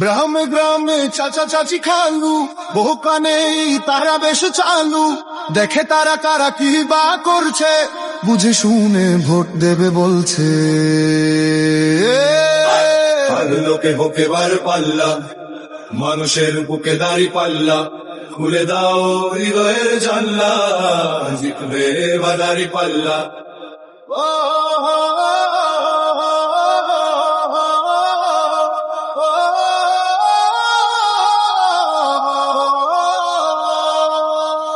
গ্রামে গ্রামে চাচা চাচি খালু বহু কানে তারা বেশ চালু। দেখে তারা কারা কি বা করছে বুঝে শুনে ভোট দেবে বলছে। লোকে বুকে বার পাল্লা মানুষের বুকে দাঁড়ি পাল্লা খুলে দাও হৃদয়ের জাল্লা জিতবে দাঁড়ি পাল্লা।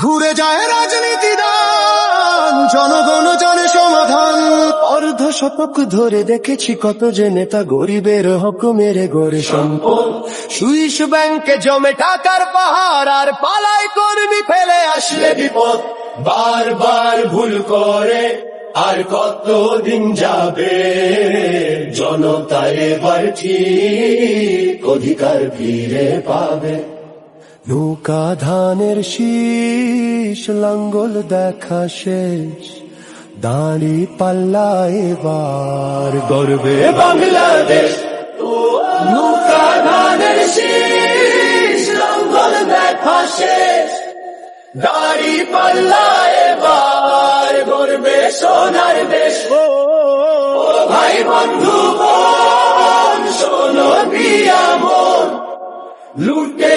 ঘুরে যায় রাজনীতি দান, জনগণ জানে সমাধান। অর্ধ শতক ধরে দেখেছি কত যে নেতা গরিবের হক মেরে গড়ে সম্পদ। সুইস ব্যাংকে জমে টাকার পাহাড়, আর পালাই কর্মী ফেলে আসলে বিপদ। বারবার ভুল করে, আর কতদিন যাবে? জনতা এবার ঠিক অধিকার ফিরে পাবে। নৌকা ধানের শীষ লাঙ্গল দেখা শেষ দাঁড়ি পাল্লা এবার গর্বে বাংলাদেশ। নৌকা ধানের শীষ লঙ্ঘন দেখা শেষ দাড়ি পাল্লা এবার গর্বে সোনার দেশ। ও ভাই বন্ধু শোনো দিয়া মন লুটে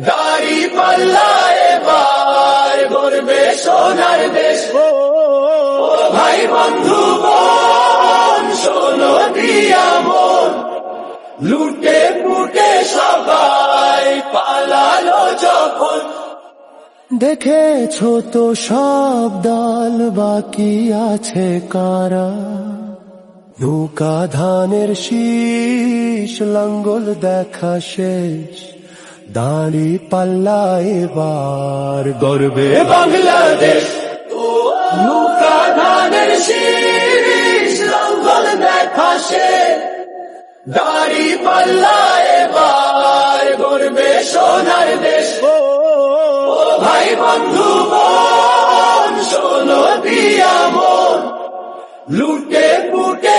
দাড়ি পাল্লা এবার গর্বে সোনার দেশ। ও ভাই বন্ধু বোন শোনো দিয়া মন। লুটে পুটে সবাই পালালো যখন। দেখেছ তো সব দল বাকি আছে কারা? নৌকা ধানের শীষ লাঙ্গল দেখা শেষ। দাঁড়ি পাল্লা এবার গর্বে বাংলাদেশ নৌকা ধানের শীষ দাড়ি এবার গর্বে সোনার দেশ। ও ভাই বন্ধু বোন শোনো দিয়া মন লুটে পুটে